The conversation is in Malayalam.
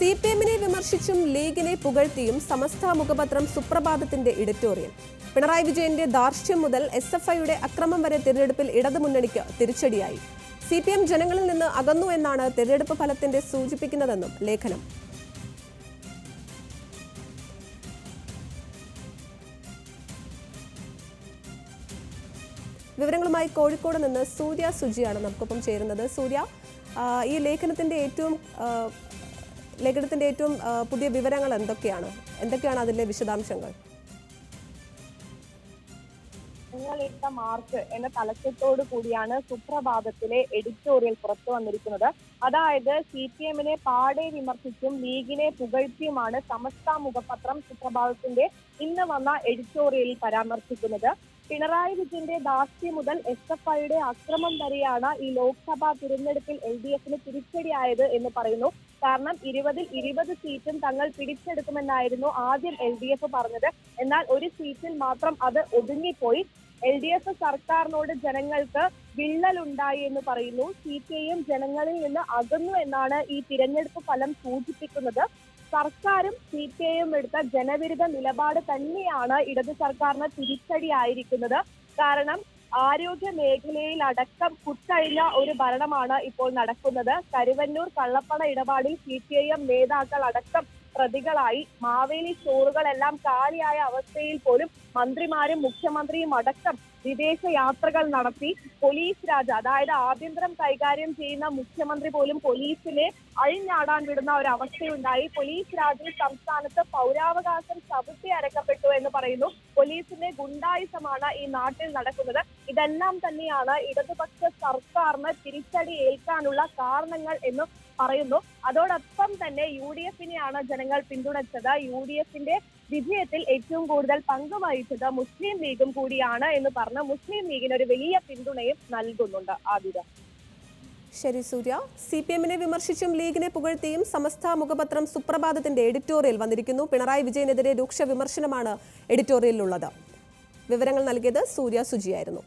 സി പി എമ്മിനെ വിമർശിച്ചും ലീഗിനെ പുകഴ്ത്തിയും സമസ്ത മുഖപത്രം സുപ്രഭാതത്തിന്റെ എഡിറ്റോറിയൽ പിണറായി വിജയന്റെ ദാർഷ്ട്യം മുതൽ എസ് എഫ് ഐയുടെ അക്രമം വരെ തിരഞ്ഞെടുപ്പിൽ ഇടതുമുന്നണിക്ക് തിരിച്ചടിയായി. സി പി എം ജനങ്ങളിൽ നിന്ന് അകന്നു എന്നാണ് തിരഞ്ഞെടുപ്പ് ഫലത്തിന്റെ സൂചിപ്പിക്കുന്നതെന്നും ലേഖനം. വിവരങ്ങളുമായി കോഴിക്കോട് നിന്ന് സൂര്യ സുജിയാണ് നമുക്കൊപ്പം ചേരുന്നത്. സൂര്യ ഈ ലേഖനത്തിന്റെ ഏറ്റവും ആ, ലേഖനത്തിന്റെ ഏറ്റവും പുതിയ വിവരങ്ങൾ എന്തൊക്കെയാണ്? എന്തൊക്കെയാണ് അതിലെ വിശദാംശങ്ങൾ? നിങ്ങളിട്ട മാർക്ക് എന്ന തലക്കെട്ടോട് കൂടിയാണ് സുപ്രഭാതത്തിലെ എഡിറ്റോറിയൽ പുറത്തു വന്നിരിക്കുന്നത്. അതായത് സി പി എമ്മിനെ പാടെ വിമർശിച്ചും ലീഗിനെ പുകഴ്ത്തിയുമാണ് സമസ്ത മുഖപത്രം സുപ്രഭാതത്തിന്റെ ഇന്ന് വന്ന എഡിറ്റോറിയലിൽ പരാമർശിക്കുന്നത്. പിണറായി വിജയന്റെ ദാസ്യം മുതൽ എസ് എഫ് ഐയുടെ അക്രമം വരെയാണ് ഈ ലോക്സഭാ തിരഞ്ഞെടുപ്പിൽ എൽ ഡി എഫിന് തിരിച്ചടിയായത് എന്ന് പറയുന്നു. കാരണം ഇരുപതിൽ ഇരുപത് സീറ്റും തങ്ങൾ പിടിച്ചെടുക്കുമെന്നായിരുന്നു ആദ്യം എൽ ഡി എഫ് പറഞ്ഞത്. എന്നാൽ ഒരു സീറ്റിൽ മാത്രം അത് ഒതുങ്ങിപ്പോയി. എൽ ഡി എഫ് സർക്കാരിനോട് ജനങ്ങൾക്ക് വിള്ളലുണ്ടായി എന്ന് പറയുന്നു. സി പി ഐ എം ജനങ്ങളിൽ നിന്ന് അകന്നു എന്നാണ് ഈ തിരഞ്ഞെടുപ്പ് ഫലം സൂചിപ്പിക്കുന്നത്. സർക്കാരും സി പി ഐ എം എടുത്ത ജനവിരുദ്ധ നിലപാട് തന്നെയാണ് ഇടത് സർക്കാരിന് തിരിച്ചടിയായിരിക്കുന്നത്. കാരണം ആരോഗ്യ മേഖലയിൽ അടക്കം കുത്തഴിഞ്ഞ ഒരു ഭരണമാണ് ഇപ്പോൾ നടക്കുന്നത്. കരുവന്നൂർ കള്ളപ്പണ ഇടപാടിൽ സി പി ഐ എം നേതാക്കൾ അടക്കം പ്രതികളായി മാവേലി സ്റ്റോറുകളെല്ലാം കാലിയായ അവസ്ഥയിൽ പോലും മന്ത്രിമാരും മുഖ്യമന്ത്രിയും അടക്കം വിദേശ യാത്രകൾ നടത്തി പോലീസ് രാജ അതായത് ആഭ്യന്തരം കൈകാര്യം ചെയ്യുന്ന മുഖ്യമന്ത്രി പോലും പോലീസിനെ അഴിഞ്ഞാടാൻ വിടുന്ന ഒരു അവസ്ഥയുണ്ടായി പോലീസ് രാജിൽ സംസ്ഥാനത്ത് പൗരാവകാശം ചവിട്ടി അരക്കപ്പെട്ടു എന്ന് പറയുന്നു. പോലീസിന്റെ ഗുണ്ടായുസമാണ് ഈ നാട്ടിൽ നടക്കുന്നത്. ഇതെല്ലാം തന്നെയാണ് ഇടതുപക്ഷ സർക്കാരിന് തിരിച്ചടി ഏൽക്കാനുള്ള കാരണങ്ങൾ എന്ന് പറയുന്നു. അതോടൊപ്പം തന്നെ യു ഡി എഫിനെയാണ് ജനങ്ങൾ പിന്തുണച്ചത്. യു ഡി എഫിന്റെ വിജയത്തിൽ ഏറ്റവും കൂടുതൽ പങ്ക് വഹിച്ചത് മുസ്ലിം ലീഗും കൂടിയാണ് എന്ന് പറഞ്ഞ് മുസ്ലിം ലീഗിന് ഒരു വലിയ പിന്തുണയും നൽകുന്നുണ്ട്. ആതിര. ശരി സൂര്യ. സി പി എമ്മിനെ വിമർശിച്ചും ലീഗിനെ പുകഴ്ത്തിയും സമസ്ത മുഖപത്രം സുപ്രഭാതത്തിന്റെ എഡിറ്റോറിയൽ വന്നിരിക്കുന്നു. പിണറായി വിജയനെതിരെ രൂക്ഷ വിമർശനമാണ് എഡിറ്റോറിയലിലുള്ളത്. വിവരങ്ങൾ നൽകിയത് സൂര്യ സുജിയായിരുന്നു.